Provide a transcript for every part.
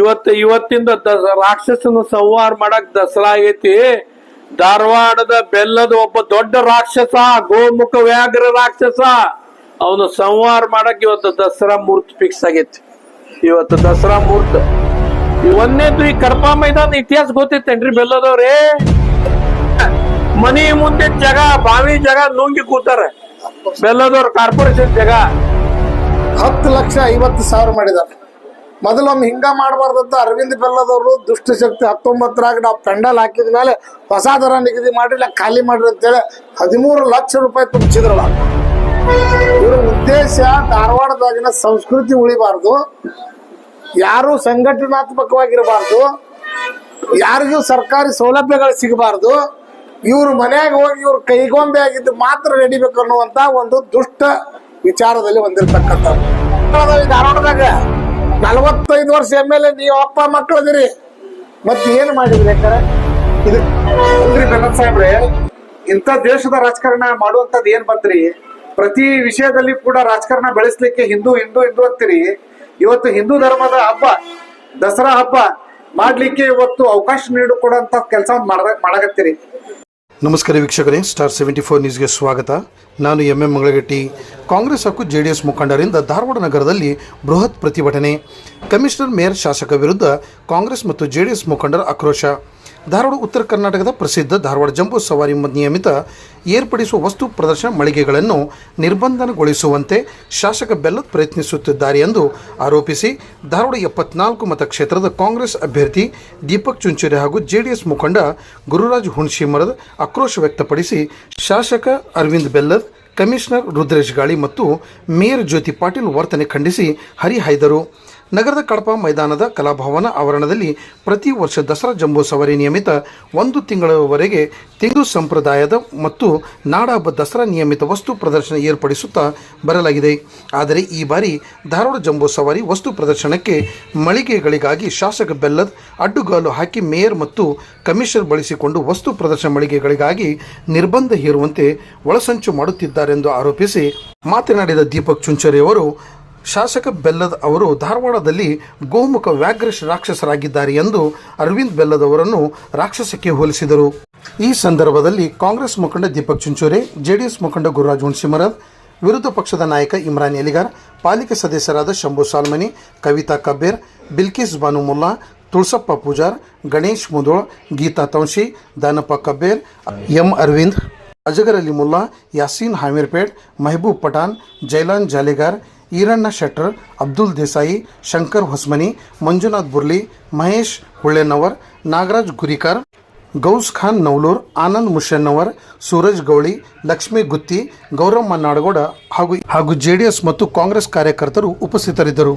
ಇವತ್ತ, ಇವತ್ತಿಂದ ರಾಕ್ಷಸನ ಸಂಹಾರ ಮಾಡಕ್ ದಸರಾ ಆಗೈತಿ. ಧಾರವಾಡದ ಬೆಲ್ಲದ ಒಬ್ಬ ದೊಡ್ಡ ರಾಕ್ಷಸ, ಗೋಮುಖ ವ್ಯಾಘ್ರ ರಾಕ್ಷಸ, ಅವನು ಸಂಹಾರ ಮಾಡಕ್ ಇವತ್ತು ದಸರಾ ಮೂರ್ತಿ ಫಿಕ್ಸ್ ಆಗೈತಿ. ಇವತ್ತು ದಸರಾ ಮೂರ್ತಿ. ಒಂದೇದು ಈ ಕರ್ಪಾ ಮೈದಾನ ಇತಿಹಾಸ ಗೊತ್ತಿತ್ತೇನ್ರಿ ಬೆಲ್ಲದವ್ರಿ? ಮನಿ ಮುಂದೆ ಜಗ, ಬಾವಿ ಜಗ, ನುಂಗಿ ಕೂತಾರ. ಬೆಲ್ಲದವ್ರ ಕಾರ್ಪೊರೇಷನ್ ಜಗ. ಹತ್ತು ಲಕ್ಷ ಐವತ್ತು ಸಾವಿರ ಮಾಡಿದ್ದಾರೆ. ಮೊದಲೊಮ್ಮೆ ಹಿಂಗ ಮಾಡಬಾರ್ದಂತ ಅರವಿಂದ್ ಬೆಲ್ಲದವರು ದುಷ್ಟಶಕ್ತಿ ಹತ್ತೊಂಬತ್ತರಾಗ ನಾವು ಪೆಂಡಲ್ ಹಾಕಿದ ಮೇಲೆ ಹೊಸ ದರ ನಿಗದಿ ಮಾಡಿಲ್ಲ, ಖಾಲಿ ಮಾಡ್ರಿ ಅಂತೇಳಿ ಹದಿಮೂರು ಲಕ್ಷ ರೂಪಾಯಿ ತುಂಬಿಸಿದ್ರಲ್ಲ. ಇವರ ಉದ್ದೇಶ ಧಾರವಾಡದಾಗಿನ ಸಂಸ್ಕೃತಿ ಉಳಿಬಾರ್ದು. ಯಾರು ಸಂಘಟನಾತ್ಮಕವಾಗಿರಬಾರ್ದು. ಯಾರಿಗೂ ಸರ್ಕಾರಿ ಸೌಲಭ್ಯಗಳು ಸಿಗಬಾರ್ದು. ಇವ್ರ ಮನೆಯಾಗ ಹೋಗಿ ಇವ್ರ ಕೈಗೊಂಬೆ ಆಗಿದ್ದು ಮಾತ್ರ ನಡಿಬೇಕು ಅನ್ನುವಂತ ಒಂದು ದುಷ್ಟ ವಿಚಾರದಲ್ಲಿ ಹೊಂದಿರತಕ್ಕಂಥವ್ರು. ಈ ಧಾರವಾಡದಾಗ ನಲವತ್ತೈದು ವರ್ಷ ಎಂ ಎಲ್ ಎ ನೀವು ಅಪ್ಪ ಮಕ್ಕಳದಿರಿ. ಮತ್ತೆ ಏನು ಮಾಡಿದ್ರಿ ಇದು ಬೆಲ್ಲ ಸಾಹೇಬ್ರೆ, ಇಂಥ ದೇಶದ ರಾಜಕಾರಣ ಮಾಡುವಂತದ್ ಏನ್ ಬಂತ್ರಿ? ಪ್ರತಿ ವಿಷಯದಲ್ಲಿ ಕೂಡ ರಾಜಕಾರಣ ಬೆಳೆಸ್ಲಿಕ್ಕೆ ಹಿಂದೂ ಹಿಂದೂ ಹಿಂದೂ ಅಂತೀರಿ. ಇವತ್ತು ಹಿಂದೂ ಧರ್ಮದ ಹಬ್ಬ, ದಸರಾ ಹಬ್ಬ, ಮಾಡ್ಲಿಕ್ಕೆ ಇವತ್ತು ಅವಕಾಶ ನೀಡಿಕೊಡುವಂತ ಕೆಲಸ ಮಾಡಕತ್ತೀರಿ. ನಮಸ್ಕಾರ ವೀಕ್ಷಕರೇ ಸ್ಟಾರ್ ಸೆವೆಂಟಿ ಫೋರ್ ನ್ಯೂಸ್ಗೆ ಸ್ವಾಗತ. ನಾನು ಎಂ ಎಂ ಮಂಗಳಗಟ್ಟಿ. ಕಾಂಗ್ರೆಸ್ ಹಾಗೂ ಜೆ ಡಿ ಎಸ್ ಮುಖಂಡರಿಂದ ಧಾರವಾಡ ನಗರದಲ್ಲಿ ಬೃಹತ್ ಪ್ರತಿಭಟನೆ. ಕಮಿಷನರ್, ಮೇಯರ್, ಶಾಸಕ ವಿರುದ್ಧ ಕಾಂಗ್ರೆಸ್ ಮತ್ತು ಜೆ ಡಿ ಎಸ್ ಮುಖಂಡರ ಆಕ್ರೋಶ. ಧಾರವಾಡ ಉತ್ತರ ಕರ್ನಾಟಕದ ಪ್ರಸಿದ್ಧ ಧಾರವಾಡ ಜಂಬೂ ಸವಾರಿ ನಿಯಮಿತ ಏರ್ಪಡಿಸುವ ವಸ್ತು ಪ್ರದರ್ಶನ ಮಳಿಗೆಗಳನ್ನು ನಿರ್ಬಂಧನಗೊಳಿಸುವಂತೆ ಶಾಸಕ ಬೆಲ್ಲತ್ ಪ್ರಯತ್ನಿಸುತ್ತಿದ್ದಾರೆ ಎಂದು ಆರೋಪಿಸಿ ಧಾರವಾಡ ಎಪ್ಪತ್ನಾಲ್ಕು ಮತಕ್ಷೇತ್ರದ ಕಾಂಗ್ರೆಸ್ ಅಭ್ಯರ್ಥಿ ದೀಪಕ್ ಚುಂಚುರಿ ಹಾಗೂ ಜೆಡಿಎಸ್ ಮುಖಂಡ ಗುರುರಾಜ್ ಹುಣಶಿಮರದ ಆಕ್ರೋಶ ವ್ಯಕ್ತಪಡಿಸಿ ಶಾಸಕ ಅರವಿಂದ್ ಬೆಲ್ಲದ್ ಕಮಿಷನರ್ ರುದ್ರೇಶ್ ಗಾಳಿ ಮತ್ತು ಮೇಯರ್ ಜ್ಯೋತಿ ಪಾಟೀಲ್ ವರ್ತನೆ ಖಂಡಿಸಿ ಹರಿಹಾಯ್ದರು. ನಗರದ ಕಡಪ ಮೈದಾನದ ಕಲಾಭವನ ಆವರಣದಲ್ಲಿ ಪ್ರತಿ ವರ್ಷ ದಸರಾ ಜಂಬೂ ಸವಾರಿ ನಿಯಮಿತ ಒಂದು ತಿಂಗಳವರೆಗೆ ತೆಂಗು ಸಂಪ್ರದಾಯದ ಮತ್ತು ನಾಡಹಬ್ಬ ದಸರಾ ನಿಯಮಿತ ವಸ್ತು ಪ್ರದರ್ಶನ ಏರ್ಪಡಿಸುತ್ತಾ ಬರಲಾಗಿದೆ. ಆದರೆ ಈ ಬಾರಿ ಧಾರವಾಡ ಜಂಬೂ ಸವಾರಿ ವಸ್ತು ಪ್ರದರ್ಶನಕ್ಕೆ ಮಳಿಗೆಗಳಿಗಾಗಿ ಶಾಸಕ ಬೆಲ್ಲದ್ ಅಡ್ಡುಗಾಲು ಹಾಕಿ ಮೇಯರ್ ಮತ್ತು ಕಮಿಷನರ್ ಬಳಸಿಕೊಂಡು ವಸ್ತು ಪ್ರದರ್ಶನ ಮಳಿಗೆಗಳಿಗಾಗಿ ನಿರ್ಬಂಧ ಹೇರುವಂತೆ ಒಳಸಂಚು ಮಾಡುತ್ತಿದ್ದಾರೆಂದು ಆರೋಪಿಸಿ ಮಾತನಾಡಿದ ದೀಪಕ್ ಚುಂಚರಿ ಅವರು ಶಾಸಕ ಬೆಲ್ಲದ್ ಅವರು ಧಾರವಾಡದಲ್ಲಿ ಗೋಮುಖ ವ್ಯಾಘ್ರ ರಾಕ್ಷಸರಾಗಿದ್ದಾರೆ ಎಂದು ಅರವಿಂದ್ ಬೆಲ್ಲದ್ ಅವರನ್ನು ರಾಕ್ಷಸಕ್ಕೆ ಹೋಲಿಸಿದರು. ಈ ಸಂದರ್ಭದಲ್ಲಿ ಕಾಂಗ್ರೆಸ್ ಮುಖಂಡ ದೀಪಕ್ ಚುಂಚೋರೆ, ಜೆಡಿಎಸ್ ಮುಖಂಡ ಗುರುರಾಜ್ ಹುಣಸಿಮರದ್ ವಿರುದ್ಧ ಪಕ್ಷದ ನಾಯಕ ಇಮ್ರಾನ್ ಎಲಿಗಾರ್, ಪಾಲಿಕೆ ಸದಸ್ಯರಾದ ಶಂಭು ಸಾಲ್ಮನಿ, ಕವಿತಾ ಕಬ್ಬೇರ್ ಬಿಲ್ಕಿಸ್ ಬಾನು ಮುಲ್ಲಾ, ತುಳಸಪ್ಪ ಪೂಜಾರ್, ಗಣೇಶ್ ಮುದೋಳ್ ಗೀತಾ ತೌಶಿ, ದಾನಪ್ಪ ಕಬ್ಬೇರ್ ಎಂ ಅರವಿಂದ್ ಅಜಗರ್ ಅಲಿ ಮುಲ್ಲಾ, ಯಾಸೀನ್ ಹಾಮೀರ್ಪೇಟ್, ಮೆಹಬೂಬ್ ಪಠಾನ್ ಜೈಲಾನ್ ಜಾಲಿಗಾರ್ ಈರಣ್ಣ ಶೆಟ್ಟರ್, ಅಬ್ದುಲ್ ದೇಸಾಯಿ, ಶಂಕರ್ ಹೊಸ್ಮನಿ, ಮಂಜುನಾಥ್ ಬುರ್ಲಿ, ಮಹೇಶ್ ಹುಳ್ಳೆನವರ್ ನಾಗರಾಜ್ ಗುರಿಕರ್, ಗೌಸ್ ಖಾನ್ ನವಲೂರ್, ಆನಂದ್ ಮುಷನ್ನವರ್, ಸೂರಜ್ ಗೌಳಿ, ಲಕ್ಷ್ಮೀ ಗುತ್ತಿ, ಗೌರಮ್ಮ ನಾಡಗೌಡ ಹಾಗೂ ಹಾಗೂ ಜೆಡಿಎಸ್ ಮತ್ತು ಕಾಂಗ್ರೆಸ್ ಕಾರ್ಯಕರ್ತರು ಉಪಸ್ಥಿತರಿದ್ದರು.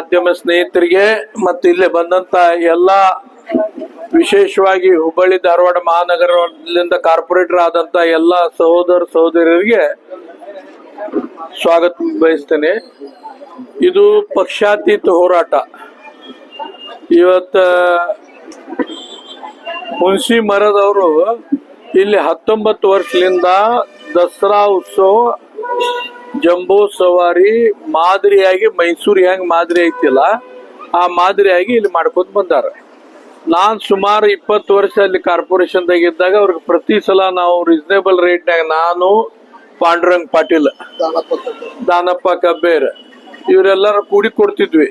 ಮಾಧ್ಯಮ ಸ್ನೇಹಿತರಿಗೆ ಮತ್ತು ಇಲ್ಲಿ ಬಂದಂತ ಎಲ್ಲ ವಿಶೇಷವಾಗಿ ಹುಬ್ಬಳ್ಳಿ, ಧಾರವಾಡ ಮಹಾನಗರದಿಂದ ಕಾರ್ಪೊರೇಟರ್ ಆದಂತ ಎಲ್ಲ ಸಹೋದರ ಸಹೋದರಿಯರಿಗೆ ಸ್ವಾಗತ ಬಯಸ್ತೇನೆ. ಇದು ಪಕ್ಷಾತೀತ ಹೋರಾಟ. ಇವತ್ತ ಹುಣಸಿ ಮರದವರು ಇಲ್ಲಿ ಹತ್ತೊಂಬತ್ತು ವರ್ಷದಿಂದ ದಸರಾ ಉತ್ಸವ ಜಂಬೂ ಸವಾರಿ ಮಾದರಿಯಾಗಿ ಮೈಸೂರು ಹೆಂಗ್ ಮಾದರಿ ಐತಿಲ್ಲ, ಆ ಮಾದರಿಯಾಗಿ ಇಲ್ಲಿ ಮಾಡ್ಕೊತ ಬಂದಾರ. ನಾನ್ ಸುಮಾರು ಇಪ್ಪತ್ತು ವರ್ಷ ಅಲ್ಲಿ ಕಾರ್ಪೊರೇಷನ್ದಾಗ ಇದ್ದಾಗ ಅವ್ರಿಗೆ ಪ್ರತಿ ಸಲ ನಾವು ರೀಸನೇಬಲ್ ರೇಟ್ನಾಗ ನಾನು ಪಾಂಡುರಂಗ್ ಪಾಟೀಲ್, ದಾನಪ್ಪ ಕಬ್ಬೇರ್, ಇವರೆಲ್ಲರೂ ಕೂಡಿ ಕೊಡ್ತಿದ್ವಿ.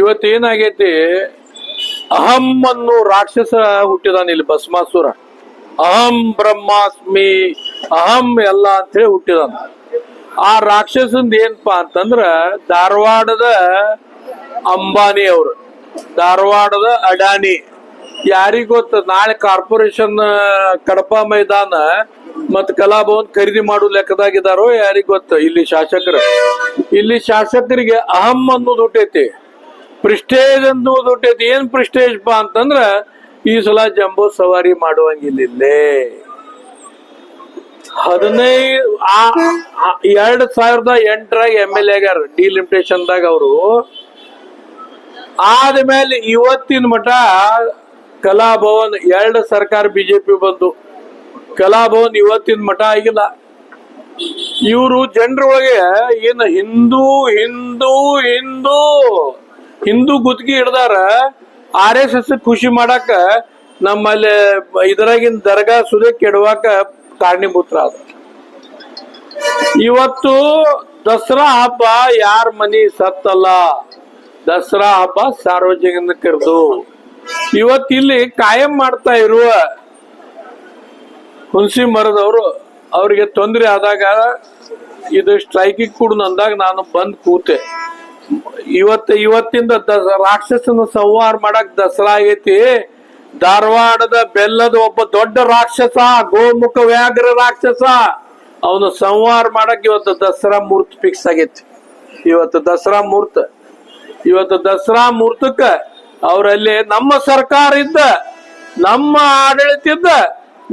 ಇವತ್ತೇನಾಗೈತಿ ಅಹಂ ಅನ್ನು ರಾಕ್ಷಸ ಹುಟ್ಟಿದಾನ ಇಲ್ಲಿ ಭಸ್ಮಾಸುರ. ಅಹಂ ಬ್ರಹ್ಮಾಸ್ಮಿ ಅಹಂ ಎಲ್ಲ ಅಂತ ಹೇಳಿ ಹುಟ್ಟಿದಂತ ಆ ರಾಕ್ಷಸಂದ ಏನಪ್ಪಾ ಅಂತಂದ್ರ ಧಾರವಾಡದ ಅಂಬಾನಿ ಅವರು. ಧಾರವಾಡದ ಅಡಾನಿ. ಯಾರಿಗ ಗೊತ್ತ? ನಾಳೆ ಕಾರ್ಪೊರೇಷನ್ ಕಡಪ ಮೈದಾನ ಮತ್ ಕಲಾಭವನ್ ಖರೀದಿ ಮಾಡೋ ಲೆಕ್ಕದಾಗಿದಾರೋ ಯಾರಿಗ ಗೊತ್ತ? ಇಲ್ಲಿ ಶಾಸಕರು. ಇಲ್ಲಿ ಶಾಸಕರಿಗೆ ಅಹಂ ಅನ್ನೋದು ಹುಟ್ಟೈತಿ. ಪ್ರಿಸ್ಟೇಜ್ ಅನ್ನೋದು ಹುಟ್ಟೈತಿ. ಏನ್ ಪ್ರಿಸ್ಟೇಜ್ ಪಾ ಅಂತಂದ್ರ, ಈ ಸಲ ಜಂಬೋ ಸವಾರಿ ಮಾಡುವಂಗಿಲ್ಲ ಇಲ್ಲೇ ಆ ಎರಡ್ ಸಾವಿರದ ಎಂಟರಾಗ ಎಂ ಎಲ್ ಎಗಾರ ಡಿಲಿಮಿಟೇಷನ್ದಾಗ ಅವರು ಆದ್ಮೇಲೆ ಇವತ್ತಿನ ಮಠ ಕಲಾಭವನ್ ಎರಡು ಸರ್ಕಾರ ಬಿಜೆಪಿ ಬಂದು. ಕಲಾಭವನ್ ಇವತ್ತಿನ ಮಠ ಆಗಿಲ್ಲ. ಇವರು ಜನರೊಳಗೆ ಏನು ಹಿಂದೂ ಹಿಂದೂ ಹಿಂದೂ ಹಿಂದೂ ಗುತ್ತಿಗೆ ಹಿಡ್ದಾರ ಆರ್ ಎಸ್ ಎಸ್ ಖುಷಿ ಮಾಡಾಕ ನಮ್ಮಲ್ಲಿ ಇದ್ರಾಗಿನ ದರ್ಗಾ ಸುದೆ ಕೆಡವಾಕ ಕಾರಣೀಭೂತರ ಅದ ಇವತ್ತು ದಸರಾ ಹಬ್ಬ ಯಾರ ಮನಿ ಸತ್ತಲ್ಲ? ದಸರಾ ಹಬ್ಬ ಸಾರ್ವಜನಿಕರದು. ಇವತ್ತಿಲ್ಲಿ ಕಾಯಂ ಮಾಡ್ತಾ ಇರುವ ಹುಣಸಿ ಮರದವರು, ಅವ್ರಿಗೆ ತೊಂದರೆ ಆದಾಗ ಇದು ಸ್ಟ್ರೈಕಿಗೆ ಕೂಡ ಅಂದಾಗ ನಾನು ಬಂದು ಕೂತೆ. ಇವತ್ತು, ಇವತ್ತಿಂದ ದಸ ರಾಕ್ಷಸನ ಸಂಹಾರ ಮಾಡಕ್ ದಸರಾ ಆಗೈತಿ. ಧಾರವಾಡದ ಬೆಲ್ಲದ ಒಬ್ಬ ದೊಡ್ಡ ರಾಕ್ಷಸ, ಗೋಮುಖ ವ್ಯಾಘ್ರ ರಾಕ್ಷಸ. ಅವನು ಸಂವಾರ ಮಾಡಕ್ ಇವತ್ತು ದಸರಾ ಮೂರ್ತಿ ಫಿಕ್ಸ್ ಆಗೈತಿ. ಇವತ್ತು ದಸರಾ ಮೂರ್ತ ಇವತ್ತು ದಸರಾ ಮೂರ್ತಕ್ಕ ಅವರಲ್ಲಿ ನಮ್ಮ ಸರ್ಕಾರ ಇದ್ದ, ನಮ್ಮ ಆಡಳಿತ ಇದ್ದ,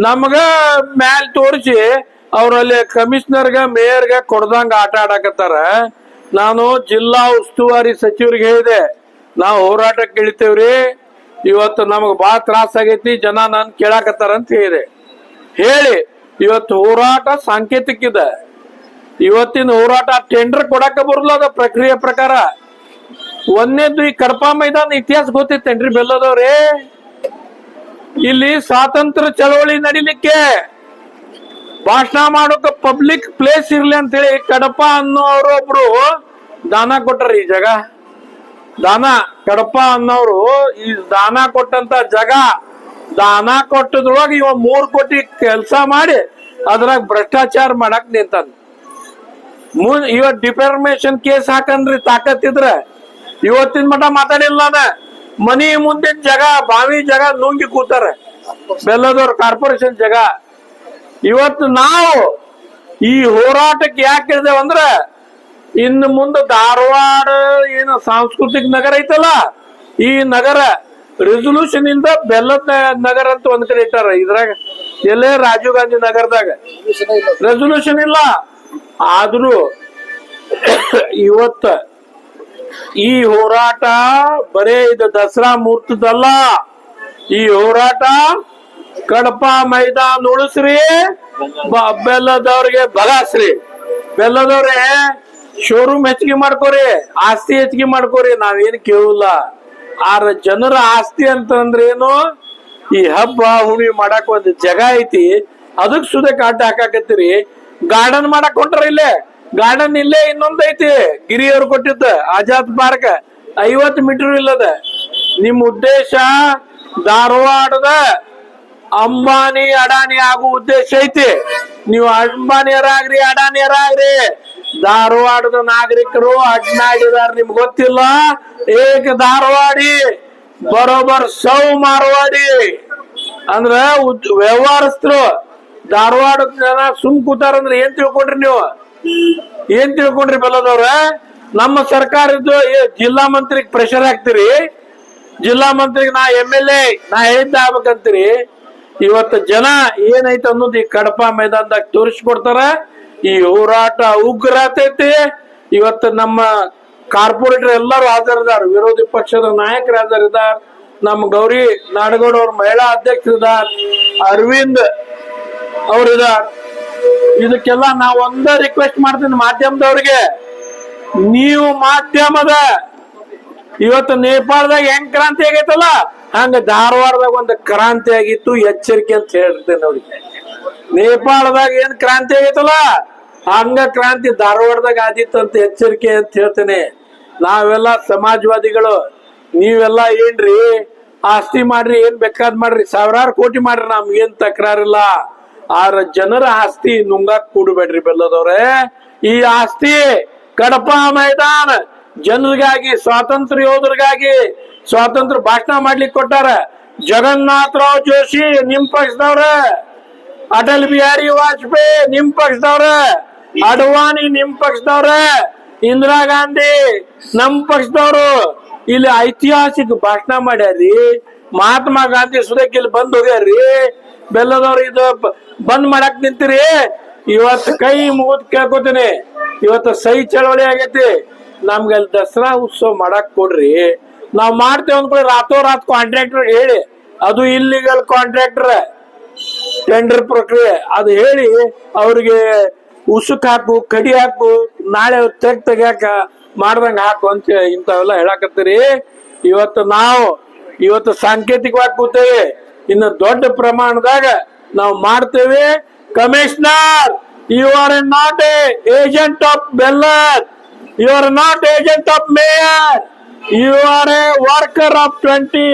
ನಮಗ ಮ್ಯಾಲ್ ತೋರಿಸಿ ಅವರಲ್ಲಿ ಕಮಿಷನರ್ಗ ಮೇಯರ್ಗ ಕೊಡ್ದಂಗ ಆಟ ಆಡಕತ್ತಾರ. ನಾನು ಜಿಲ್ಲಾ ಉಸ್ತುವಾರಿ ಸಚಿವರಿಗೆ ಹೇಳಿದೆ, ನಾವು ಹೋರಾಟಕ್ಕೆ ಇಳಿತೇವ್ರಿ. ಇವತ್ತು ನಮಗ್ ತ್ರಾಸ ಆಗೈತಿ, ಜನ ನಾನು ಕೇಳಾಕತ್ತಾರ ಅಂತ ಹೇಳಿದೆ. ಹೇಳಿ, ಇವತ್ತು ಹೋರಾಟ ಸಾಂಕೇತಿಕ ಇದೆ ಇವತ್ತಿನ ಹೋರಾಟ ಟೆಂಡರ್ ಕೊಡಾಕ ಬರಲ್ಲ ಪ್ರಕ್ರಿಯೆ ಪ್ರಕಾರ. ಒಂದೇದು ಈ ಕಡಪಾ ಮೈದಾನ ಇತಿಹಾಸ ಗೊತ್ತಿತ್ತೇನ್ರಿ ಬೆಲ್ಲದವ್ರೆ? ಇಲ್ಲಿ ಸ್ವಾತಂತ್ರ್ಯ ಚಳವಳಿ ನಡಿಲಿಕ್ಕೆ ಭಾಷಣ ಮಾಡೋಕ ಪಬ್ಲಿಕ್ ಪ್ಲೇಸ್ ಇರ್ಲಿ ಅಂತೇಳಿ ಕಡಪ ಅನ್ನೋರು ಒಬ್ರು ದಾನ ಕೊಟ್ಟರು ಈ ಜಾಗ. ದಾನ ಕಡಪ ಅನ್ನೋರು ಈ ದಾನ ಕೊಟ್ಟಂತ ಜಗ, ದಾನ ಕೊಟ್ಟದ್ರೊಳಗೆ ಇವ ಮೂರ್ ಕೋಟಿ ಕೆಲಸ ಮಾಡಿ ಅದ್ರಾಗ ಭ್ರಷ್ಟಾಚಾರ ಮಾಡಕ್ ನಿಂತ ಮುನ್ ಇವತ್ ಡಿಫಾರ್ಮೇಶನ್ ಕೇಸ್ ಹಾಕನ್ರಿ ತಾಕತ್ತಿದ್ರೆ, ಇವತ್ತಿನ ಮಠ ಮಾತಾಡಿಲ್ಲ ಮನಿ ಮುಂದಿನ ಜಗ, ಬಾವಿ ಜಗ ನುಂಗಿ ಕೂತಾರ. ಬೆಲ್ಲದವ್ರ ಕಾರ್ಪೊರೇಷನ್ ಜಾಗ. ಇವತ್ತು ನಾವು ಈ ಹೋರಾಟಕ್ಕೆ ಯಾಕೆ ಇದ್ದೇವೆ ಅಂದ್ರ ಇನ್ನು ಮುಂದೆ ಧಾರವಾಡ ಏನು ಸಾಂಸ್ಕೃತಿಕ ನಗರ ಐತಲ್ಲ, ಈ ನಗರ ರೆಸೊಲ್ಯೂಷನ್ ಇಂದ ಬೆಲ್ಲದ ನಗರ ಅಂತ ಒಂದ್ ಕಡೆ ಇಟ್ಟಾರ. ಇದ್ರಾಗ ಎಲ್ಲೇ ರಾಜೀವ್ ಗಾಂಧಿ ನಗರದಾಗ. ರೆಸೊಲ್ಯೂಷನ್ ಇಲ್ಲ. ಆದ್ರೂ ಇವತ್ತ ಈ ಹೋರಾಟ ಬರೇ ಇದು ದಸರಾ ಮುಹೂರ್ತದಲ್ಲ. ಈ ಹೋರಾಟ ಕಡಪ ಮೈದಾನ ಉಳಿಸ್ರಿ ಬೆಲ್ಲದವ್ರಿಗೆ ಬಗಾಸ್ರಿ. ಬೆಲ್ಲದವ್ರೆ ಶೋರೂಮ್ ಹೆಚ್ಚಿಗೆ ಮಾಡ್ಕೋರಿ, ಆಸ್ತಿ ಹೆಚ್ಚಿಗೆ ಮಾಡ್ಕೋರಿ, ನಾವೇನ್ ಕೇಳಲ್ಲ. ಆರ ಜನರ ಆಸ್ತಿ ಅಂತಂದ್ರೆ ಏನು? ಈ ಹಬ್ಬ, ಹುಣ್ಣಿಮೆ ಮಾಡಕ್ ಒಂದ್ ಜಗ ಐತಿ, ಅದಕ್ ಸುದ ಕಾಟ ಹಾಕಾಕತ್ತೀರಿ. ಗಾರ್ಡನ್ ಮಾಡಕ್ ಹೊಂಟ್ರ ಇಲ್ಲೇ. ಗಾರ್ಡನ್ ಇಲ್ಲೇ ಇನ್ನೊಂದ್ ಐತಿ, ಗಿರಿಯವ್ರು ಕೊಟ್ಟಿದ್ದ ಆಜಾದ್ ಪಾರ್ಕ್. ಐವತ್ ಮೀಟರ್ ಇಲ್ಲದ. ನಿಮ್ ಉದ್ದೇಶ ಧಾರವಾಡದ ಅಂಬಾನಿ, ಅಡಾನಿ ಆಗೋ ಉದ್ದೇಶ ಐತಿ. ನೀವು ಅಂಬಾನಿಯರಾಗ್ರಿ, ಅಡಾನಿಯರಾಗ್ರಿ. ಧಾರವಾಡದ ನಾಗರಿಕರು ಅಡ್ನಾಡಿದಾರ, ನಿಮ್ಗೆ ಗೊತ್ತಿಲ್ಲ? ಏಕ ಧಾರವಾಡಿ, ಬರೋಬರ್ ಸೌ ಮಾರವಾಡಿ. ಅಂದ್ರ ವ್ಯವಹಾರಸ್ಥರು, ಧಾರವಾಡದ ಜನ ಸುಮ್ ಕೂತಾರ ಅಂದ್ರೆ ಏನ್ ತಿಳ್ಕೊಂಡ್ರಿ ನೀವು? ಏನ್ ತಿಳ್ಕೊಂಡ್ರಿ ಬೆಲ್ಲದವ್ರ? ನಮ್ಮ ಸರ್ಕಾರದ್ದು ಜಿಲ್ಲಾ ಮಂತ್ರಿಗೆ ಪ್ರೆಷರ್ ಹಾಕ್ತಿರಿ. ಜಿಲ್ಲಾ ಮಂತ್ರಿಗೆ ನಾ ಎಂ ಎಲ್ ಎ ನಾ ಹೇಳಿದ್ದ ಆಗ್ಬೇಕಂತೀರಿ. ಇವತ್ತು ಜನ ಏನೈತೆ ಅನ್ನೋದು ಈ ಕಡಪ ಮೈದಾನದಾಗ ತೋರಿಸ್ಕೊಡ್ತಾರ. ಈ ಹೋರಾಟ ಉಗ್ರ ಆತೈತಿ ಇವತ್ತು ನಮ್ಮ ಕಾರ್ಪೊರೇಟರ್ ಎಲ್ಲರೂ ಹಾಜರಿದಾರ ವಿರೋಧಿ ಪಕ್ಷದ ನಾಯಕರು ಹಾಜರಿದಾರ ನಮ್ಮ ಗೌರಿ ನಾಡಗೌಡ ಅವ್ರ ಮಹಿಳಾ ಅಧ್ಯಕ್ಷರಿದಾರ ಅರವಿಂದ್ ಅವ್ರಿದಾರ ಇದಕ್ಕೆಲ್ಲ ನಾವು ಒಂದೇ ರಿಕ್ವೆಸ್ಟ್ ಮಾಡ್ತೀನಿ ಮಾಧ್ಯಮದವ್ರಿಗೆ. ನೀವು ಮಾಧ್ಯಮದ ಇವತ್ತು ನೇಪಾಳದಾಗ ಹೆಂಗ್ ಕ್ರಾಂತಿ ಆಗೈತಲ್ಲ? ಹಂಗ ಧಾರವಾಡದಾಗ ಒಂದು ಕ್ರಾಂತಿ ಆಗಿತ್ತು. ಎಚ್ಚರಿಕೆ ಅಂತ ಹೇಳ್ತೇನೆ ಅವ್ರಿಗೆ. ನೇಪಾಳದಾಗ ಏನ್ ಕ್ರಾಂತಿ ಆಗೈತಲ್ಲ? ಹಂಗ ಕ್ರಾಂತಿ ಧಾರವಾಡದಾಗ ಆದಿತ್ತು ಅಂತ ಎಚ್ಚರಿಕೆ ಅಂತ ಹೇಳ್ತೇನೆ. ನಾವೆಲ್ಲ ಸಮಾಜವಾದಿಗಳು, ನೀವೆಲ್ಲ ಏನ್ರಿ? ಆಸ್ತಿ ಮಾಡ್ರಿ, ಏನ್ ಬೇಕಾದ್ ಮಾಡ್ರಿ? ಸಾವಿರಾರು ಕೋಟಿ ಮಾಡ್ರಿ ನಮ್ಗೇನ್ ತಕರಾರಿಲ್ಲ. ಆರ ಜನರ ಆಸ್ತಿ ನುಂಗಾಕ್ ಕೂಡಬೇಡ್ರಿ ಬೆಲ್ಲದವ್ರೆ. ಈ ಆಸ್ತಿ ಕಡಪ ಮೈದಾನ, ಜನರಿಗಾಗಿ, ಸ್ವಾತಂತ್ರ್ಯ ಯೋಧರಿಗಾಗಿ ಸ್ವಾತಂತ್ರ್ಯ ಭಾಷಣ ಮಾಡ್ಲಿಕ್ಕೆ ಕೊಟ್ಟಾರ. ಜಗನ್ನಾಥರಾವ್ ಜೋಶಿ, ನಿಮ್ ಪಕ್ಷದವ್ರ. ಅಟಲ್ ಬಿಹಾರಿ ವಾಜಪೇಯಿ ನಿಮ್ ಪಕ್ಷದವ್ರ. ಅಡ್ವಾಣಿ ನಿಮ್ ಪಕ್ಷದವ್ರ. ಇಂದಿರಾ ಗಾಂಧಿ ನಮ್ ಪಕ್ಷದವ್ರು. ಇಲ್ಲಿ ಐತಿಹಾಸಿಕ ಭಾಷಣ ಮಾಡ್ಯಾರಿ ಮಹಾತ್ಮ ಗಾಂಧಿ ಸುದಕ್ಕೆ ಇಲ್ಲಿ ಬಂದ್ ಹೋಗ್ಯಾರಿ ಬೆಲ್ಲದವ್ರು ಇದು ಬಂದ್ ಮಾಡಕ್ ನಿಂತಿರಿ. ಇವತ್ತು ಕೈ ಮುಗಿದ್ ಕೇಳ್ಕೊತೀನಿ. ಇವತ್ತು ಸಹಿ ಚಳವಳಿ ಆಗೈತಿ. ನಮ್ಗೆ ಅಲ್ಲಿ ದಸರಾ ಉತ್ಸವ ಮಾಡಕ್ ಕೊಡ್ರಿ. ನಾವ್ ಮಾಡ್ತೇವೆ ಅಂದ್ಕೊಳ್ಳಿ ರಾತೋ ರಾತ್ ಕಾಂಟ್ರಾಕ್ಟರ್ ಹೇಳಿ. ಅದು ಇಲ್ಲಿಗಲ್ ಕಾಂಟ್ರಾಕ್ಟರ್ ಟೆಂಡರ್ ಪ್ರಕ್ರಿಯೆ. ಅದು ಹೇಳಿ ಅವ್ರಿಗೆ ಉಸುಕ್ ಹಾಕು, ಕಡಿ ಹಾಕು, ನಾಳೆ ತೆಗ್ ತೆಗ್ಯಾಕ ಮಾಡ್ದಂಗ ಹಾಕು ಅಂತ ಇಂಥವೆಲ್ಲ ಹೇಳಾಕತ್ತೀರಿ. ಇವತ್ತು ನಾವು, ಇವತ್ತು ಸಾಂಕೇತಿಕವಾಗಿ ಕೂತೇವೆ. ಇನ್ನು ದೊಡ್ಡ ಪ್ರಮಾಣದಾಗ ನಾವು ಮಾಡ್ತೇವೆ. Commissioner you are not a agent of Bellad you are not agent of mayor you are a worker of twenty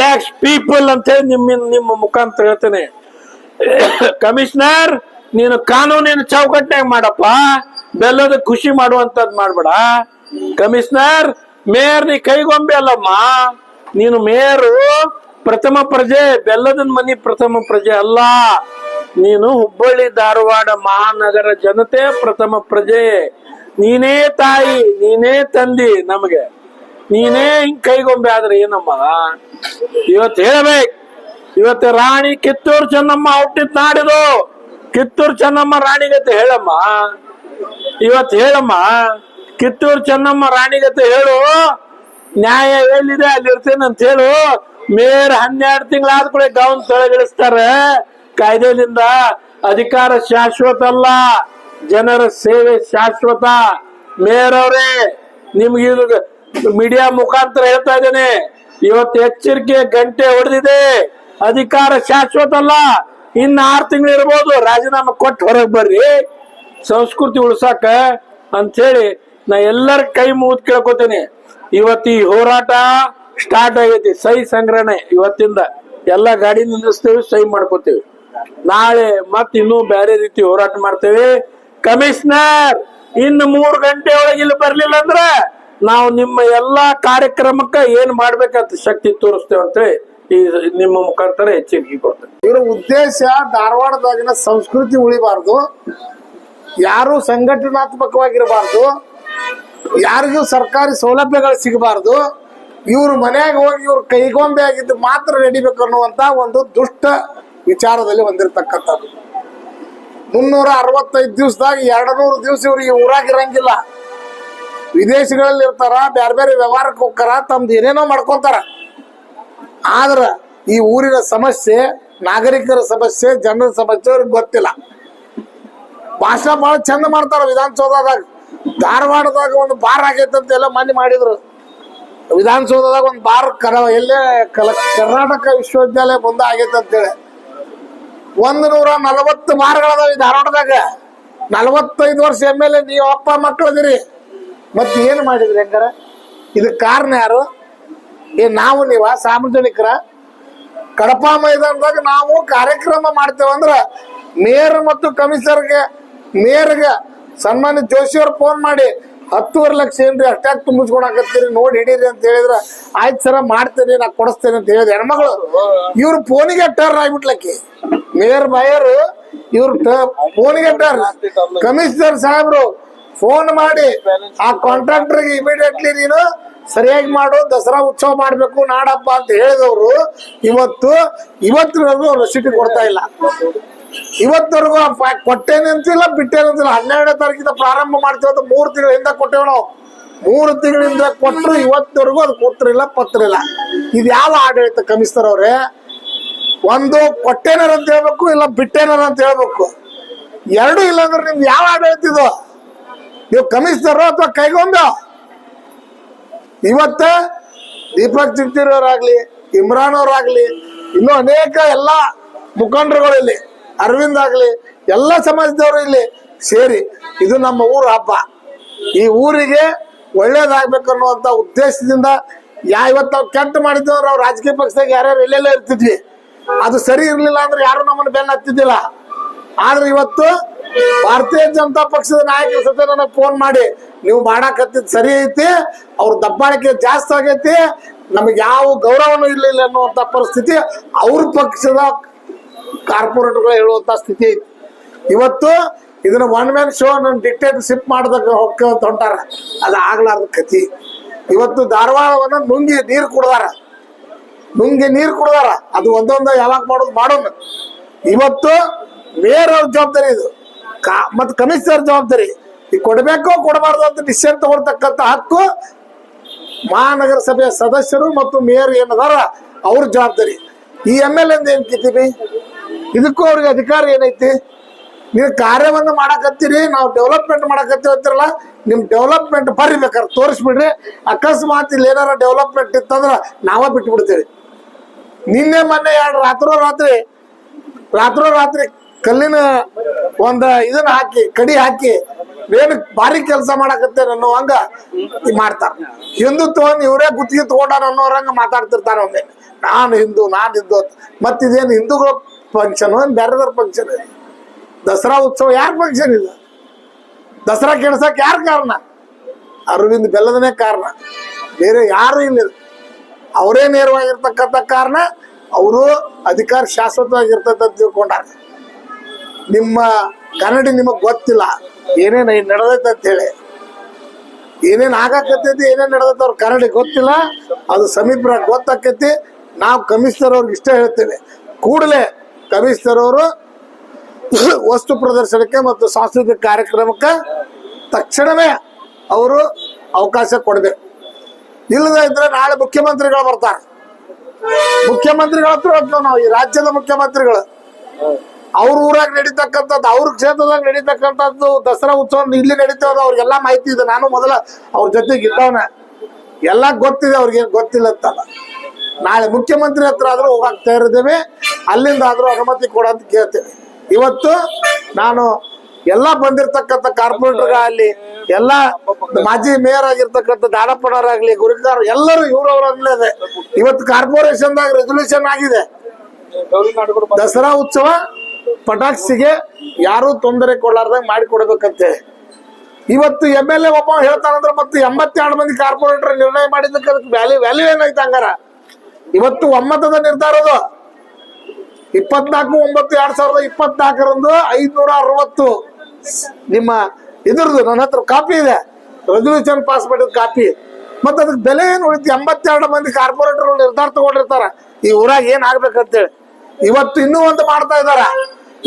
lakhs people ಅಂತ ಹೇಳಿ ನಿಮ್ಮ ನಿಮ್ಮ ಮುಖಾಂತರ ಹೇಳ್ತೇನೆ. ಕಮಿಷನರ್, ನೀನು ಕಾನೂನಿನ ಚೌಕಟ್ನಾಗ ಮಾಡಪ್ಪ. ಬೆಲ್ಲದ ಖುಷಿ ಮಾಡುವಂತದ್ ಮಾಡ್ಬೇಡ. ಕಮಿಷನರ್, ಮೇಯರ್ ನೀ ಕೈಗೊಂಬೆ ಅಲ್ಲಮ್ಮ. ನೀನು ಮೇಯರು, ಪ್ರಥಮ ಪ್ರಜೆ ಬೆಲ್ಲದ ಮನಿ ಪ್ರಥಮ ಪ್ರಜೆ ಅಲ್ಲ. ನೀನು ಹುಬ್ಬಳ್ಳಿ, ಧಾರವಾಡ ಮಹಾನಗರ ಜನತೆ ಪ್ರಥಮ ಪ್ರಜೆ. ನೀನೇ ತಾಯಿ, ನೀನೇ ತಂದಿ ನಮಗೆ. ನೀನೇ ಹಿಂಗ್ ಕೈಗೊಂಬೆ ಆದ್ರೆ ಏನಮ್ಮ? ಇವತ್ತು ಹೇಳ್ಬೇಕು. ಇವತ್ತು ರಾಣಿ ಕಿತ್ತೂರು ಚೆನ್ನಮ್ಮ ಹುಟ್ಟಿದ್ ನಾಡಿದು. ಕಿತ್ತೂರು ಚೆನ್ನಮ್ಮ ರಾಣಿಗತೆ ಹೇಳಮ್ಮ. ಇವತ್ತು ಹೇಳಮ್ಮ, ಕಿತ್ತೂರು ಚೆನ್ನಮ್ಮ ರಾಣಿಗತೆ ಹೇಳು. ನ್ಯಾಯ ಎಲ್ಲಿದೆ ಅಲ್ಲಿ ಇರ್ತೇನೆ ಅಂತ ಹೇಳು. ಮೇರ್ ಹನ್ನೆರಡು ತಿಂಗಳಾದ ಕೂಡ ಗೌನ್ ತೊಳಗಿಳಿಸ್ತಾರೆ. ಕಾಯ್ದೆಯಿಂದ ಅಧಿಕಾರ ಶಾಶ್ವತ ಅಲ್ಲ. ಜನರ ಸೇವೆ ಶಾಶ್ವತ. ಮೇಯರ್ ಅವರೇ, ನಿಮ್ಗೆ ಇದು ಮೀಡಿಯಾ ಮುಖಾಂತರ ಹೇಳ್ತಾ ಇದ್ದೇನೆ. ಇವತ್ತು ಎಚ್ಚರಿಕೆ ಗಂಟೆ ಹೊಡೆದಿದೆ. ಅಧಿಕಾರ ಶಾಶ್ವತ ಅಲ್ಲ ಇನ್ನ ಆರು ತಿಂಗಳು ಇರ್ಬೋದು. ರಾಜೀನಾಮೆ ಕೊಟ್ಟು ಹೊರಗೆ ಬರ್ರಿ. ಸಂಸ್ಕೃತಿ ಉಳ್ಸಾಕ ಅಂತ ಹೇಳಿ ನಾ ಎಲ್ಲರ ಕೈ ಮುಗಿದ್ ಕೇಳ್ಕೊತೇನೆ. ಇವತ್ತು ಈ ಹೋರಾಟ ಸ್ಟಾರ್ಟ್ ಆಗೈತಿ. ಸಹಿ ಸಂಗ್ರಹಣೆ ಇವತ್ತಿಂದ. ಎಲ್ಲ ಗಾಡಿ ನಿಲ್ಲಿಸ್ತೇವೆ ಸಹಿ ಮಾಡ್ಕೋತೇವೆ. ನಾಳೆ ಮತ್ ಇನ್ನೂ ಬೇರೆ ರೀತಿ ಹೋರಾಟ ಮಾಡ್ತೇವೆ. ಕಮಿಷನರ್, ಇನ್ನು ಮೂರು ಗಂಟೆ ಒಳಗೆ ಇಲ್ಲಿ ಬರ್ಲಿಲ್ಲ ಅಂದ್ರೆ ನಾವು ನಿಮ್ಮ ಎಲ್ಲಾ ಕಾರ್ಯಕ್ರಮಕ್ಕ ಏನ್ ಮಾಡ್ಬೇಕಂತ ಶಕ್ತಿ ತೋರಿಸ್ತೇವೆ ಅಂತೇಳಿ ಈ ನಿಮ್ಮ ಮುಖಾಂತರ ಎಚ್ಚರಿಕೆ ಕೊಡ್ತಾರೆ ಇವರ ಉದ್ದೇಶ ಧಾರವಾಡದಾಗಿನ ಸಂಸ್ಕೃತಿ ಉಳಿಬಾರ್ದು. ಯಾರು ಸಂಘಟನಾತ್ಮಕವಾಗಿರಬಾರ್ದು. ಯಾರಿಗೂ ಸರ್ಕಾರಿ ಸೌಲಭ್ಯಗಳು ಸಿಗಬಾರ್ದು. ಇವ್ರ ಮನೆಯಾಗ ಹೋಗಿ ಇವ್ರ ಕೈಗೊಂಬೆ ಆಗಿದ್ದು ಮಾತ್ರ ನಡಿಬೇಕು ಅನ್ನುವಂತ ಒಂದು ದುಷ್ಟ ವಿಚಾರದಲ್ಲಿ ಹೊಂದಿರತಕ್ಕಂಥದ್ದು ಮುನ್ನೂರ ಅರವತ್ತೈದು ದಿವಸದಾಗ ಎರಡು ನೂರು ದಿವಸ ಇವ್ರಿಗೆ ಊರಾಗ ಇರಂಗಿಲ್ಲ ವಿದೇಶಗಳಲ್ಲಿ ಇರ್ತಾರ ಬ್ಯಾರೆ ಬೇರೆ ವ್ಯವಹಾರಕ್ಕೆ ಹೋಗ್ತಾರ ತಮ್ದು ಏನೇನೋ ಮಾಡ್ಕೊಂತಾರ. ಆದ್ರ ಈ ಊರಿನ ಸಮಸ್ಯೆ, ನಾಗರಿಕರ ಸಮಸ್ಯೆ, ಜನರ ಸಮಸ್ಯೆ ಅವ್ರಿಗೆ ಗೊತ್ತಿಲ್ಲ. ಭಾಷಣ ಬಹಳ ಚಂದ ಮಾಡ್ತಾರ ವಿಧಾನಸೌಧದಾಗ. ಧಾರವಾಡದಾಗ ಒಂದು ಬಾರ್ ಆಗೈತೆ ಅಂತ ಎಲ್ಲ ಮನೆ ಮಾಡಿದ್ರು. ವಿಧಾನಸೌಧದಾಗ ಒಂದು ಬಾರ್ ಕರ ಎಲ್ಲೇ ಕಲ, ಕರ್ನಾಟಕ ವಿಶ್ವವಿದ್ಯಾಲಯ ಮುಂದೆ ಆಗೈತೆ ಅಂತೇಳಿ ಒಂದು ನೂರ ನಲವತ್ತು ಬಾರ್ಗಳದಾವ ಈ ಧಾರವಾಡದಾಗ. ನಲವತ್ತೈದು ವರ್ಷ ಎಂ ಎಲ್ ಎ, ನೀವು ಅಪ್ಪ ಮಕ್ಕಳದಿರಿ. ಮತ್ತೆ ಏನು ಮಾಡಿದ್ರಿ ಹೆಂಗಾರ? ಇದಕ್ಕೆ ಕಾರಣ ಯಾರು? ಏ, ನಾವು ನೀವ ಸಾರ್ವಜನಿಕರ ಕಡಪ ಮೈದಾನದಾಗ ನಾವು ಕಾರ್ಯಕ್ರಮ ಮಾಡ್ತೇವೆ ಅಂದ್ರ ಮೇಯರ್ ಮತ್ತು ಕಮಿಷನರ್ಗೆ, ಮೇಯರ್ಗೆ ಸನ್ಮಾನ್ಯ ಜೋಶಿ ಅವ್ರು ಫೋನ್ ಮಾಡಿ, ಹತ್ತುವರೆ ಲಕ್ಷ ಏನ್ರಿ ಅಷ್ಟಾಗಿ ತುಂಬಿಸ್ಕೊಳಕತ್ತೀರಿ ನೋಡಿ ಹಿಡೀರಿ ಅಂತ ಹೇಳಿದ್ರ, ಆಯ್ತು ಸರ ಮಾಡ್ತೇನೆ, ನಾ ಕೊಡಿಸ್ತೇನೆ ಅಂತ ಹೇಳಿದ ಹೆಣ್ಮಗಳು. ಇವ್ರ ಫೋನಿಗೆ ಟರ್ನ್ ಆಗ್ಬಿಟ್ಲಕ್ಕಿ. ಮೇಯರ್, ಮಾಯರ್, ಇವ್ರ ಫೋನಿಗೆ ಟರ್ನ್ ಕಮಿಷನರ್ ಸಾಹೇಬ್ರು ಫೋನ್ ಮಾಡಿ, ಆ ಕಾಂಟ್ರಾಕ್ಟರ್ಗೆ ಇಮಿಡಿಯೇಟ್ಲಿ ನೀನು ಸರಿಯಾಗಿ ಮಾಡು, ದಸರಾ ಉತ್ಸವ ಮಾಡಬೇಕು, ನಾಡಪ್ಪ ಅಂತ ಹೇಳಿದವರು, ಇವತ್ತು, ಇವತ್ತಿನವರೆಗೂ ಅವ್ರು ರಸೀಟಿ ಕೊಡ್ತಾ ಇಲ್ಲ. ಇವತ್ತವರೆಗೂ ಕೊಟ್ಟೇನೆ ಅಂತಿಲ್ಲ ಬಿಟ್ಟೇನೆ ಅಂತಿಲ್ಲ ಹನ್ನೆರಡನೇ ತಾರೀಕಿಂದ ಪ್ರಾರಂಭ ಮಾಡ್ತೀವಿ ಅಂತ ಮೂರು ತಿಂಗಳ ಹಿಂದೆ ಕೊಟ್ಟೇವ್ ನಾವು. ಮೂರು ತಿಂಗಳಿಂದ ಕೊಟ್ಟರು ಇವತ್ತವರೆಗೂ ಅದು ಕೊಟ್ಟಿರಿಲ್ಲ ಪತ್ರಿಲ್ಲ ಇದು ಯಾವ ಆಡಳಿತ ಕಮಿಷನರ್ ಅವ್ರೆ? ಒಂದು ಕೊಟ್ಟೇನರ್ ಅಂತ ಹೇಳ್ಬೇಕು, ಇಲ್ಲ ಬಿಟ್ಟೇನಾರ ಅಂತ ಹೇಳ್ಬೇಕು. ಎರಡು ಇಲ್ಲ ಅಂದ್ರೆ ನಿಮ್ಗೆ ಯಾವ ಆಡಳಿತ ಇದು? ನೀವು ಕಮಿಷನರ್ ಅಥವಾ ಕೈಗೊಂಬೆ? ಇವತ್ತ ದೀಪಕ್ ಚಿಟ್ಟಿರೋರಾಗ್ಲಿ ಇಮ್ರಾನ್ ಅವರಾಗ್ಲಿ, ಇನ್ನೂ ಅನೇಕ ಎಲ್ಲ ಮುಖಂಡರುಗಳು ಇಲ್ಲಿ, ಅರವಿಂದ್ ಆಗ್ಲಿ, ಎಲ್ಲ ಸಮಾಜದವರು ಇಲ್ಲಿ ಸೇರಿ, ಇದು ನಮ್ಮ ಊರ ಹಬ್ಬ. ಈ ಊರಿಗೆ ಒಳ್ಳೇದಾಗ್ಬೇಕು ಅನ್ನುವಂತ ಉದ್ದೇಶದಿಂದ ಯಾ ಇವತ್ತು ನಾವು ಕೆಟ್ಟ ಮಾಡಿದ್ವಿ ಅವ್ರು ರಾಜಕೀಯ ಪಕ್ಷದಾಗ ಯಾರ್ಯಾರು ಎಲ್ಲೆಲ್ಲ ಇರ್ತಿದ್ವಿ. ಅದು ಸರಿ ಇರ್ಲಿಲ್ಲ ಅಂದ್ರೆ ಯಾರು ನಮ್ಮನ್ನು ಬೆನ್ನ ಹತ್ತಿದ್ದಿಲ್ಲ ಆದ್ರೆ ಇವತ್ತು ಭಾರತೀಯ ಜನತಾ ಪಕ್ಷದ ನಾಯಕರ ಜೊತೆ ನನಗೆ ಫೋನ್ ಮಾಡಿ. ನೀವು ಮಾಡಾಕತ್ತಿದ್ ಸರಿ ಐತಿ, ಅವ್ರ ದಬ್ಬಾಳಿಕೆ ಜಾಸ್ತಿ ಆಗೈತಿ, ನಮಗೆ ಯಾವ ಗೌರವನೂ ಇರ್ಲಿಲ್ಲ ಅನ್ನುವಂತ ಪರಿಸ್ಥಿತಿ ಅವ್ರ ಪಕ್ಷದ ಕಾರ್ಪೊರೇಟ್ಗಳು ಹೇಳುವಂತ ಸ್ಥಿತಿ ಐತಿ. ಇವತ್ತು ಇದನ್ನ ಒನ್ ಮ್ಯಾನ್ ಶೋ ನನ್ನ ಡಿಕ್ಟೇಟರ್ಶಿಪ್ ಮಾಡ್ದಾಗ ಹೊಕ್ಕ ಹೊಂಟಾರ. ಅದು ಆಗ್ಲಾರ್ದ ಕತಿ ಇವತ್ತು ಧಾರವಾಡವನ್ನ ನುಂಗಿ ನೀರು ಕುಡ್ದಾರ. ನುಂಗಿ ನೀರು ಕುಡ್ದಾರ. ಅದು ಒಂದೊಂದು ಯಾವಾಗ ಮಾಡೋದು ಮಾಡೋಣ. ಇವತ್ತು ಮೇಯರ್ ಅವ್ರ ಜವಾಬ್ದಾರಿ ಇದು. ಕಾ ಮತ್ತು ಕಮಿಷನರ್ ಜವಾಬ್ದಾರಿ. ಈ ಕೊಡಬೇಕೋ ಕೊಡಬಾರ್ದು ಅಂತ ಡಿಸಿಷನ್ ತಗೊಳ್ತಕ್ಕಂಥ ಹಕ್ಕು ಮಹಾನಗರ ಸಭೆಯ ಸದಸ್ಯರು ಮತ್ತು ಮೇಯರ್ ಏನದಾರ ಅವ್ರ ಜವಾಬ್ದಾರಿ. ಈ ಎಂ ಎಲ್ ಎಂದ ಏನ್ ಕಿತ್ತೀವಿ ಇದಕ್ಕೂ ಅವ್ರಿಗೆ ಅಧಿಕಾರ ಏನೈತಿ? ನೀವು ಕಾರ್ಯವನ್ನು ಮಾಡಕತ್ತೀರಿ, ನಾವು ಡೆವಲಪ್ಮೆಂಟ್ ಮಾಡಕತ್ತೀವಿ ಅಂತಿರಲ್ಲ, ನಿಮ್ ಡೆವಲಪ್ಮೆಂಟ್ ಬರ್ರಿ ಬೇಕಾದ್ರೆ ತೋರಿಸ್ಬಿಡ್ರಿ. ಅಕಸ್ಮಾತ್ ಇಲ್ಲಿ ಏನಾರ ಡೆವಲಪ್ಮೆಂಟ್ ಇತ್ತಂದ್ರ ನಾವ ಬಿಡ್ತೀವಿ ನಿನ್ನೆ ಮೊನ್ನೆ ಎರಡು ರಾತ್ರೋ ರಾತ್ರಿ ರಾತ್ರೋ ರಾತ್ರಿ ಕಲ್ಲಿನ ಒಂದ ಇದನ್ನ ಹಾಕಿ, ಕಡಿ ಹಾಕಿ, ಏನು ಭಾರಿ ಕೆಲಸ ಮಾಡಕತ್ತೆ ಅನ್ನೋ ಹಂಗ ಮಾಡ್ತಾರ. ಹಿಂದುತ್ವವನ್ನು ಇವರೇ ಗುತ್ತಿಗೆ ತಗೊಂಡಾರ ಅನ್ನೋರಂಗ ಮಾತಾಡ್ತಿರ್ತಾರ ಒಮ್ಮೆ. ನಾನು ಹಿಂದೂ ನಾನು ಹಿಂದೂ ಅಂತ. ಮತ್ ಇದೇನು ಹಿಂದೂಗಳ ಫಂಕ್ಷನ್ ಬೇರೆದವ್ರ ಫಂಕ್ಷನ್ ದಸರಾ ಉತ್ಸವ ಯಾರ ಫಂಕ್ಷನ್ ಇಲ್ಲ? ದಸರಾ ಕೆಡ್ಸಕ್ ಯಾರ ಕಾರಣ? ಅರವಿಂದ್ ಬೆಲ್ಲದನೇ ಕಾರಣ. ಬೇರೆ ಯಾರು ಇಲ್ಲ. ಅವರೇ ನೇರವಾಗಿರ್ತಕ್ಕಂಥ ಕಾರಣ, ಅವರು ಅಧಿಕಾರ ಶಾಶ್ವತವಾಗಿರ್ತೈತೆ ಅಂತ ತಿಳ್ಕೊಂಡಾರ. ನಿಮ್ಮ ಕನ್ನಡಿ ನಿಮಗ್ ಗೊತ್ತಿಲ್ಲ. ಏನೇನ್ ನಡೆದೈತೆ ಅಂತ ಹೇಳಿ. ಏನೇನ್ ಆಗಾಕತ್ತೈತಿ, ಏನೇನ್ ನಡೆದೈತೆ ಅವ್ರ ಕನ್ನಡಿ ಗೊತ್ತಿಲ್ಲ. ಅದು ಸಮೀಪ ಗೊತ್ತಾಕೈತಿ. ನಾವು ಕಮಿಷನರ್ ಅವ್ರಿಗೆ ಇಷ್ಟ ಹೇಳ್ತೇವೆ. ಕೂಡಲೇ ಕಮಿಷನರ್ ಅವರು ವಸ್ತು ಪ್ರದರ್ಶನಕ್ಕೆ ಮತ್ತು ಸಾಂಸ್ಕೃತಿಕ ಕಾರ್ಯಕ್ರಮಕ್ಕೆ ತಕ್ಷಣವೇ ಅವರು ಅವಕಾಶ ಕೊಡಬೇಕು. ಇಲ್ಲದ ಇದ್ರೆ ನಾಳೆ ಮುಖ್ಯಮಂತ್ರಿಗಳು ಬರ್ತಾರೆ. ಮುಖ್ಯಮಂತ್ರಿಗಳ ಹತ್ರ ನಾವು, ಈ ರಾಜ್ಯದ ಮುಖ್ಯಮಂತ್ರಿಗಳು. ಅವ್ರ ಊರಾಗ ನಡೀತಕ್ಕಂಥದ್ದು, ಅವ್ರ ಕ್ಷೇತ್ರದಾಗ ನಡೀತಕ್ಕಂಥದ್ದು, ದಸರಾ ಉತ್ಸವ ಇಲ್ಲಿ ನಡೀತಾವ ಅವ್ರಿಗೆಲ್ಲ ಮಾಹಿತಿ ಇದೆ. ನಾನು ಮೊದಲ ಅವ್ರ ಜೊತೆಗೆ ಇದ್ದವನ. ಎಲ್ಲ ಗೊತ್ತಿದೆ ಅವ್ರಿಗೆ, ಗೊತ್ತಿಲ್ಲ ಅಂತಲ್ಲ. ನಾಳೆ ಮುಖ್ಯಮಂತ್ರಿ ಹತ್ರ ಆದ್ರೂ ಹೋಗಕ್ ತಯಾರಿದ್ದೇವೆ ಅಲ್ಲಿಂದ ಆದ್ರೂ ಅನುಮತಿ ಕೊಡ ಅಂತ ಕೇಳ್ತೇವೆ. ಇವತ್ತು ನಾನು ಎಲ್ಲ ಬಂದಿರ್ತಕ್ಕಂಥ ಕಾರ್ಪೊರೇಟರ್ಗಾಗಲಿ ಎಲ್ಲ ಮಾಜಿ ಮೇಯರ್ ಆಗಿರ್ತಕ್ಕಂಥ ದಾಡಪ್ಪನವರಾಗ್ಲಿ ಗುರಿಕಾರ ಎಲ್ಲರೂ ಇದೆ. ಇವತ್ತು ಕಾರ್ಪೊರೇಷನ್ದಾಗ ರೆಸೊಲ್ಯೂಷನ್ ಆಗಿದೆ. ದಸರಾ ಉತ್ಸವ ಪಟಾಕ್ಸಿಗೆ ಯಾರು ತೊಂದರೆ ಕೊಡಲಾರ್ದಂಗ್ ಮಾಡಿಕೊಡ್ಬೇಕಂತೆ ಇವತ್ತು ಎಂ ಎಲ್ ಎ ಒಬ್ಬ ಹೇಳ್ತಾನಂದ್ರೆ ಮತ್ತೆ ಎಂಬತ್ತೆರಡು ಮಂದಿ ಕಾರ್ಪೊರೇಟರ್ ನಿರ್ಣಯ ಮಾಡಿದ್ದಕ್ಕೆ ಅದಕ್ಕೆ ವ್ಯಾಲ್ಯೂ ವ್ಯಾಲ್ಯೂ ಏನಾಯ್ತು ಹಂಗಾರ? ಇವತ್ತು ಒಮ್ಮತದ ನಿರ್ಧಾರ ಅದು. ಇಪ್ಪತ್ನಾಲ್ಕು, ಒಂಬತ್ತು, ಎರಡ್ ಸಾವಿರದ ಇಪ್ಪತ್ನಾಲ್ಕರಂದು ಐದ್ನೂರ ಅರವತ್ತು. ನಿಮ್ಮ ಇದ್ರದ್ದು ನನ್ನ ಹತ್ರ ಕಾಪಿ ಇದೆ. ರೆಸಲ್ಯೂಷನ್ ಪಾಸ್ ಮಾಡಿದ ಕಾಪಿ. ಮತ್ತೆ ಅದಕ್ಕೆ ಬೆಲೆ ಏನು ಉಳಿತು? ಎಂಬತ್ತೆರಡು ಮಂದಿ ಕಾರ್ಪೊರೇಟರ್ ನಿರ್ಧಾರ ತಗೊಂಡಿರ್ತಾರ. ಈ ಊರಾಗ ಏನ್ ಆಗ್ಬೇಕಂತೇಳಿ? ಇವತ್ತು ಇನ್ನೂ ಒಂದು ಮಾಡ್ತಾ ಇದಾರ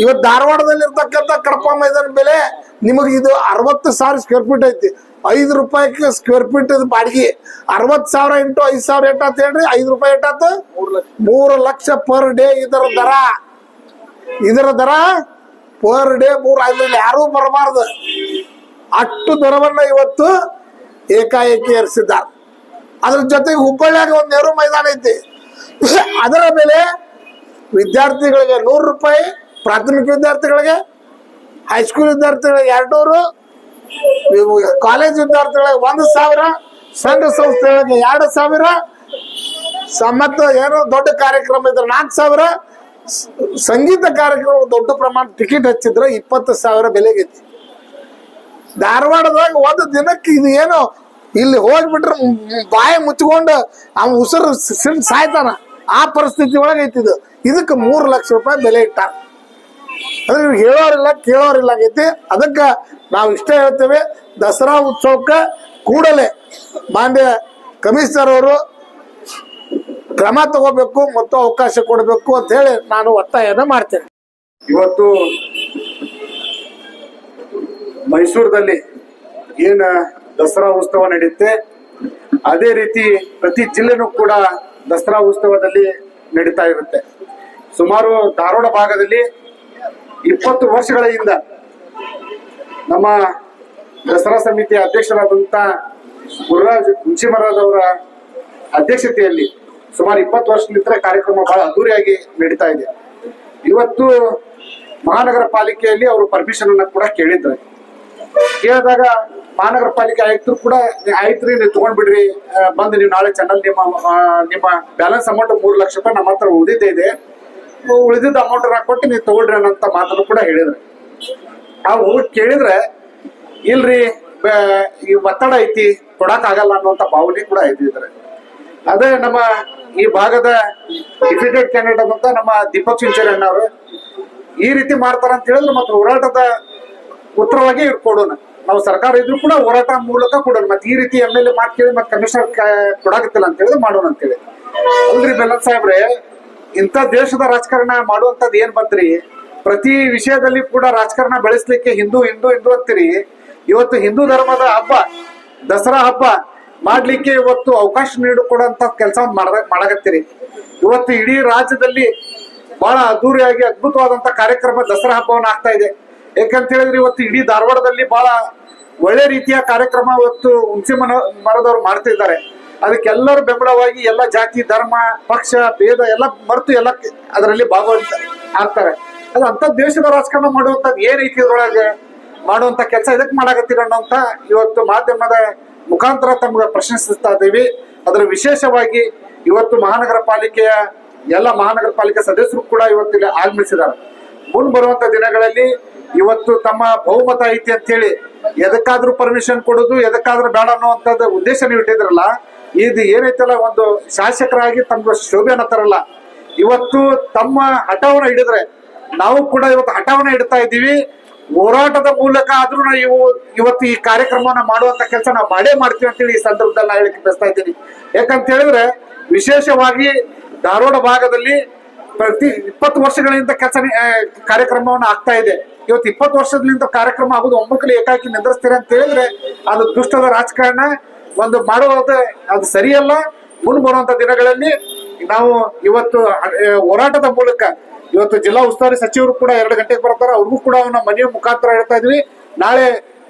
ಇವತ್ತು ಧಾರವಾಡದಲ್ಲಿ ಇರ್ತಕ್ಕಂಥ ಕಡಪ ಮೈದಾನ ಬೆಲೆ ನಿಮಗೆ ಇದು ಅರವತ್ತು ಸಾವಿರ ಸ್ಕ್ವೇರ್ ಫೀಟ್ ಐತಿ. ಐದು ರೂಪಾಯಿಗೆ ಸ್ಕ್ವೇರ್ ಫೀಟ್ ಬಾಡಿಗೆ. ಅರವತ್ತು ಸಾವಿರ ಇಂಟು ಐದು ಸಾವಿರ ಎಷ್ಟಾತ್ ಹೇಳ್ರಿ? ಐದು ರೂಪಾಯಿ ಎಷ್ಟಾತು? ಮೂರು ಲಕ್ಷ. ಪರ್ ಡೇ ಇದರ ದರ. ಇದರ ದರ ಪರ್ ಡೇ ಮೂರು ಐದರಲ್ಲಿ ಯಾರೂ ಬರಬಾರ್ದು. ಅಷ್ಟು ದರವನ್ನ ಇವತ್ತು ಏಕಾಏಕಿ ಏರಿಸಿದ್ದಾರೆ. ಅದ್ರ ಜೊತೆಗೆ ಹುಬ್ಬಳ್ಳಿಯಾಗ ಒಂದು ನೆಹರು ಮೈದಾನ ಐತಿ. ಅದರ ಬೆಲೆ ವಿದ್ಯಾರ್ಥಿಗಳಿಗೆ ನೂರು ರೂಪಾಯಿ, ಪ್ರಾಥಮಿಕ ವಿದ್ಯಾರ್ಥಿಗಳಿಗೆ ಹೈಸ್ಕೂಲ್ ವಿದ್ಯಾರ್ಥಿಗಳಿಗೆ ಎರಡ್ನೂರು ಕಾಲೇಜ್ ವಿದ್ಯಾರ್ಥಿಗಳಿಗೆ ಒಂದು ಸಾವಿರ ಸಂಘ ಸಂಸ್ಥೆಗಳಿಗೆ ಎರಡು ಸಾವಿರ ಮತ್ತು ಏನೋ ದೊಡ್ಡ ಕಾರ್ಯಕ್ರಮ ಇದ್ರೆ ನಾಲ್ಕು ಸಾವಿರ, ಸಂಗೀತ ಕಾರ್ಯಕ್ರಮ ದೊಡ್ಡ ಪ್ರಮಾಣ ಟಿಕೆಟ್ ಹಚ್ಚಿದ್ರೆ ಇಪ್ಪತ್ತು ಸಾವಿರ ಬೆಲೆಗೈತಿ ಧಾರವಾಡದಾಗ ಒಂದು ದಿನಕ್ಕೆ ಇದು ಏನು ಇಲ್ಲಿ ಹೋಗ್ಬಿಟ್ರೆ ಬಾಯಿ ಮುಚ್ಕೊಂಡು ಅವ ಉಸಿರು ಸಿಡ್ ಸಾಯ್ತಾನ. ಆ ಪರಿಸ್ಥಿತಿ ಒಳಗೆ ಐತಿದು ಇದಕ್ಕೆ ಮೂರು ಲಕ್ಷ ರೂಪಾಯಿ ಬೆಲೆ ಇಟ್ಟ. ಅಂದ್ರೆ ಹೇಳೋರಿಲ್ಲ, ಕೇಳೋರಿಲ್ಲ ಆಗೈತಿ. ಅದಕ್ಕೆ ನಾವು ಇಷ್ಟ ಹೇಳ್ತೇವೆ, ದಸರಾ ಉತ್ಸವಕ್ಕೆ ಕೂಡಲೇ ಮಾನ್ಯ ಕಮಿಷನರ್ ಅವರು ಕ್ರಮ ತಗೋಬೇಕು, ಮತ್ತು ಅವಕಾಶ ಕೊಡಬೇಕು ಅಂತ ಹೇಳಿ ನಾನು ಒತ್ತಾಯನ ಮಾಡ್ತೇನೆ. ಇವತ್ತು ಮೈಸೂರಿನಲ್ಲಿ ಏನ ದಸರಾ ಉತ್ಸವ ನಡೆಯುತ್ತೆ ಅದೇ ರೀತಿ ಪ್ರತಿ ಜಿಲ್ಲೆನೂ ಕೂಡ ದಸರಾ ಉತ್ಸವದಲ್ಲಿ ನಡೀತಾ ಇರುತ್ತೆ. ಸುಮಾರು ಧಾರವಾಡ ಭಾಗದಲ್ಲಿ ಇಪ್ಪತ್ತು ವರ್ಷಗಳ ಹಿಂದ ನಮ್ಮ ದಸರಾ ಸಮಿತಿಯ ಅಧ್ಯಕ್ಷರಾದಂಥ ಗುರುರಾಜ್ ಅವರ ಅಧ್ಯಕ್ಷತೆಯಲ್ಲಿ ಸುಮಾರು ಇಪ್ಪತ್ತು ವರ್ಷದಿಂದ ಕಾರ್ಯಕ್ರಮ ಬಹಳ ಅದ್ದೂರಿಯಾಗಿ ನಡೀತಾ ಇದೆ. ಇವತ್ತು ಮಹಾನಗರ ಪಾಲಿಕೆಯಲ್ಲಿ ಅವರು ಪರ್ಮಿಷನ್ ಅನ್ನ ಕೂಡ ಕೇಳಿದ್ರು ಕೇಳಿದಾಗ ಮಹಾನಗರ ಪಾಲಿಕೆ ಆಯುಕ್ತರು ಕೂಡ ಆಯ್ತು ರೀ ನೀವು ತಗೊಂಡ್ಬಿಡ್ರಿ, ಬಂದು ನೀವು ನಾಳೆ ಚಾನಲ್ ನಿಮ್ಮ ನಿಮ್ಮ ಬ್ಯಾಲೆನ್ಸ್ ಅಮೌಂಟ್ ಮೂರು ಲಕ್ಷ ರೂಪಾಯಿ ನಮ್ಮ ಹತ್ರ ಉಳಿದಿದ್ದೇ ಇದೆ. ಉಳಿದಿದ್ದ ಅಮೌಂಟ್ ಕೊಟ್ಟು ನೀವು ತಗೊಳ್ರಿ ಅನ್ನೋಂತ ಮಾತನ್ನು ಕೂಡ ಹೇಳಿದ್ರು. ನಾವು ಕೇಳಿದ್ರೆ, ಇಲ್ರಿ ಈ ಒತ್ತಡ ಐತಿ ಕೊಡಕ್ ಆಗಲ್ಲ ಅನ್ನುವಂತ ಭಾವನೆ ಕೂಡ ಇದ್ದಿದ್ರೆ ಅದೇ ನಮ್ಮ ಈ ಭಾಗದ ಡಿಫಿಟೆಡ್ ಕ್ಯಾಂಡಿಡೇಟ್ ಅಂತ ನಮ್ಮ ದೀಪಕ್ ಸಿಂಚರಿ ಅವರು ಈ ರೀತಿ ಮಾಡ್ತಾರ ಅಂತ ಹೇಳಿದ್ರೆ ಮತ್ತೆ ಹೋರಾಟದ ಉತ್ತರವಾಗಿ ಇವ್ರು ಕೊಡೋಣ. ನಾವು ಸರ್ಕಾರ ಇದ್ರು ಕೂಡ ಹೋರಾಟ ಮೂಲಕ ಕೊಡೋಣ. ಮತ್ತೆ ಈ ರೀತಿ ಎಂ ಎಲ್ ಎ ಮಾತು ಕೇಳಿ ಮತ್ತೆ ಕಮಿಷನರ್ ಕೊಡಾಕತ್ತಿಲ್ಲ ಅಂತ ಹೇಳಿದ್ರೆ ಮಾಡೋಣ ಅಂತೇಳಿ ಅಲ್ರಿ ಬೆಲ್ಲದ್ ಸಾಹೇಬ್ರೆ ಇಂಥ ದೇಶದ ರಾಜಕಾರಣ ಮಾಡುವಂತದ್ ಏನ್ ಬಂತ್ರಿ ಪ್ರತಿ ವಿಷಯದಲ್ಲಿ ಕೂಡ ರಾಜಕಾರಣ ಬೆಳೆಸ್ಲಿಕ್ಕೆ ಹಿಂದೂ ಹಿಂದೂ ಹಿಂದೂ ಅಂತೀರಿ. ಇವತ್ತು ಹಿಂದೂ ಧರ್ಮದ ಹಬ್ಬ, ದಸರಾ ಹಬ್ಬ ಮಾಡ್ಲಿಕ್ಕೆ ಇವತ್ತು ಅವಕಾಶ ನೀಡಿಕೊಡುವಂತ ಕೆಲಸ ಮಾಡಕತ್ತೀರಿ. ಇವತ್ತು ಇಡೀ ರಾಜ್ಯದಲ್ಲಿ ಬಹಳ ಅದ್ದೂರಿಯಾಗಿ ಅದ್ಭುತವಾದಂತ ಕಾರ್ಯಕ್ರಮ ದಸರಾ ಹಬ್ಬವನ್ನ ಆಗ್ತಾ ಇದೆ. ಯಾಕಂತ ಹೇಳಿದ್ರೆ ಇವತ್ತು ಇಡೀ ಧಾರವಾಡದಲ್ಲಿ ಬಹಳ ಒಳ್ಳೆ ರೀತಿಯ ಕಾರ್ಯಕ್ರಮ ಇವತ್ತು ಹುಣಸಿ ಮನ ಮರದವ್ರು ಮಾಡ್ತಿದ್ದಾರೆ. ಅದಕ್ಕೆಲ್ಲರೂ ಬೆಂಬಲವಾಗಿ ಎಲ್ಲ ಜಾತಿ, ಧರ್ಮ, ಪಕ್ಷ, ಭೇದ ಎಲ್ಲ ಮರೆತು ಎಲ್ಲ ಅದರಲ್ಲಿ ಭಾಗವಹಿಸ ಆಗ್ತಾರೆ ಅದು ಅಂತ ದೇಶದ ರಾಜಕಾರಣ ಮಾಡುವಂತ ಏನೈತಿ ಇದ್ರೊಳಗೆ? ಮಾಡುವಂತ ಕೆಲಸ ಇದಕ್ಕೆ ಮಾಡಾಕತ್ತೀರ ಅನ್ನೋಂತ ಇವತ್ತು ಮಾಧ್ಯಮದ ಮುಖಾಂತರ ತಮ್ಗೆ ಪ್ರಶಂಸಿಸ್ತಾ ಇದ್ದೀವಿ. ಅದರ ವಿಶೇಷವಾಗಿ ಇವತ್ತು ಮಹಾನಗರ ಪಾಲಿಕೆಯ ಎಲ್ಲ ಮಹಾನಗರ ಪಾಲಿಕೆ ಸದಸ್ಯರು ಕೂಡ ಇವತ್ತು ಇಲ್ಲಿ ಆಗಮಿಸಿದ್ದಾರೆ. ಮುಂದ್ ಬರುವಂತ ದಿನಗಳಲ್ಲಿ ಇವತ್ತು ತಮ್ಮ ಬಹುಮತ ಐತಿ ಅಂತ ಹೇಳಿ ಎದಕ್ಕಾದ್ರೂ ಪರ್ಮಿಷನ್ ಕೊಡೋದು, ಎದಕ್ಕಾದ್ರೂ ಬೇಡ ಅನ್ನುವಂಥದ್ದು ಉದ್ದೇಶ ನೀವು ಇಟ್ಟಿದ್ರಲ್ಲ ಇದು ಏನೈತಲ್ಲ, ಒಂದು ಶಾಸಕರಾಗಿ ತಮ್ಗೆ ಶೋಭೆ ಅನ್ನತ್ತಾರಲ್ಲ ಇವತ್ತು ತಮ್ಮ ಹಠವನ್ನ ಹಿಡಿದ್ರೆ ನಾವು ಕೂಡ ಇವತ್ತು ಹಠವನ್ನ ಇಡ್ತಾ ಇದ್ದೀವಿ. ಹೋರಾಟದ ಮೂಲಕ ಆದ್ರೂ ಇವು ಇವತ್ತು ಈ ಕಾರ್ಯಕ್ರಮವನ್ನ ಮಾಡುವಂತ ಕೆಲಸ ನಾವು ಮಾಡೇ ಮಾಡ್ತೀವಿ ಅಂತೇಳಿ ಈ ಸಂದರ್ಭದಲ್ಲಿ ನಾ ಹೇಳಕ್ಕೆ ಬಯಸ್ತಾ ಇದ್ದೀನಿ. ಯಾಕಂತ ಹೇಳಿದ್ರೆ, ವಿಶೇಷವಾಗಿ ಧಾರವಾಡ ಭಾಗದಲ್ಲಿ ಪ್ರತಿ ಇಪ್ಪತ್ತು ವರ್ಷಗಳಿಂದ ಕೆಲಸ ಕಾರ್ಯಕ್ರಮವನ್ನ ಆಗ್ತಾ ಇದೆ. ಇವತ್ತು ಇಪ್ಪತ್ತು ವರ್ಷದಿಂದ ಕಾರ್ಯಕ್ರಮ ಆಗೋದು ಒಮ್ಮಕ್ಕಲು ಏಕಾಕಿ ನಿಂದ್ರಿಸ್ತೀರ ಅಂತ ಹೇಳಿದ್ರೆ ಅದು ದುಷ್ಟದ ರಾಜಕಾರಣ ಒಂದು ಮಾಡುವಂತ ಅದು ಸರಿಯಲ್ಲ. ಮುಂದೆ ಬರುವಂತ ದಿನಗಳಲ್ಲಿ ನಾವು ಇವತ್ತು ಹೋರಾಟದ ಮೂಲಕ ಇವತ್ತು ಜಿಲ್ಲಾ ಉಸ್ತುವಾರಿ ಸಚಿವರು ಕೂಡ ಎರಡು ಗಂಟೆಗೆ ಬರ್ತಾರೆ. ಅವ್ರಿಗೂ ಕೂಡ ಅವನ ಮನೆಯ ಮುಖಾಂತರ ಹೇಳ್ತಾ ಇದ್ವಿ. ನಾಳೆ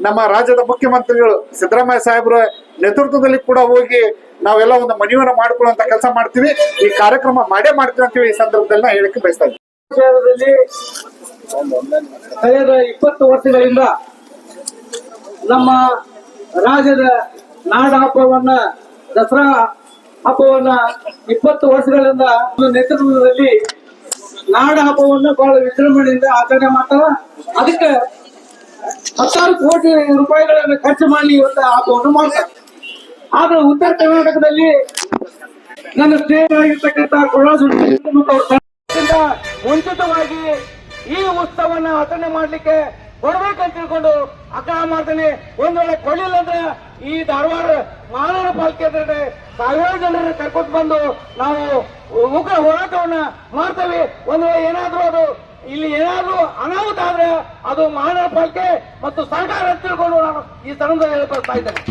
ನಮ್ಮ ರಾಜ್ಯದ ಮುಖ್ಯಮಂತ್ರಿಗಳು ಸಿದ್ದರಾಮಯ್ಯ ಸಾಹೇಬರ ನೇತೃತ್ವದಲ್ಲಿ ಕೂಡ ಹೋಗಿ ನಾವೆಲ್ಲ ಒಂದು ಮನೆಯನ್ನು ಮಾಡ್ಕೊಳ್ಳುವಂತ ಕೆಲಸ ಮಾಡ್ತೀವಿ. ಈ ಕಾರ್ಯಕ್ರಮ ಮಾಡೇ ಮಾಡ್ತೀವಿ ಅಂತೀವಿ ಈ ಸಂದರ್ಭದಲ್ಲಿ ಹೇಳಕ್ಕೆ ಬಯಸ್ತಾ ಇದ್ದೀನಿ. ಕಳೆದ ಇಪ್ಪತ್ತು ವರ್ಷಗಳಿಂದ ನಮ್ಮ ರಾಜ್ಯದ ನಾಡ ಹಬ್ಬವನ್ನ ದಸರಾ ಹಬ್ಬವನ್ನ ಇಪ್ಪತ್ತು ವರ್ಷಗಳಿಂದ ನೇತೃತ್ವದಲ್ಲಿ ನಾಡ ಹಬ್ಬವನ್ನ ಬಹಳ ವಿಜೃಂಭಣೆಯಿಂದ ಆಚರಣೆ ಮಾಡ್ತಾರ ಅದಕ್ಕೆ ಹತ್ತಾರು ಕೋಟಿ ರೂಪಾಯಿಗಳನ್ನು ಖರ್ಚು ಮಾಡಿ ಇವತ್ತು ಹಬ್ಬವನ್ನು ಮಾಡ್ತಾರೆ. ಆದ್ರೆ ಉತ್ತರ ಕರ್ನಾಟಕದಲ್ಲಿ ನನ್ನ ಸ್ನೇಹಿತರಾಗಿರ್ತಕ್ಕಂಥ ಮುಂಚಿತವಾಗಿ ಈ ಉತ್ಸವವನ್ನ ಆಚರಣೆ ಮಾಡ್ಲಿಕ್ಕೆ ಕೊಡ್ಬೇಕಂತ ತಿಳ್ಕೊಂಡು ಆಗ್ರಹ ಮಾಡ್ತೇನೆ. ಒಂದ್ ವೇಳೆ ಕೊಡಲಿಲ್ಲ ಅಂದ್ರೆ ಈ ಧಾರವಾಡ ಮಹಾನಗರ ಪಾಲಿಕೆ ಎದುರುಗಡೆ ಸಾವಿರಾರು ಜನರನ್ನ ಕರ್ಕೊಂಡು ಬಂದು ನಾವು ಉಗ್ರ ಹೋರಾಟವನ್ನ ಮಾಡ್ತೇವೆ. ಒಂದು ಏನಾದ್ರೂ ಅದು, ಇಲ್ಲಿ ಏನಾದ್ರೂ ಅನಾಹುತ ಆದ್ರೆ ಅದು ಮಹಾನಗರ ಪಾಲಿಕೆ ಮತ್ತು ಸರ್ಕಾರ ತಿಳ್ಕೊಂಡು ನಾನು ಈ ಸ್ಥಳದಲ್ಲಿ ಹೇಳ್ತಾ ಇದ್ದೇನೆ.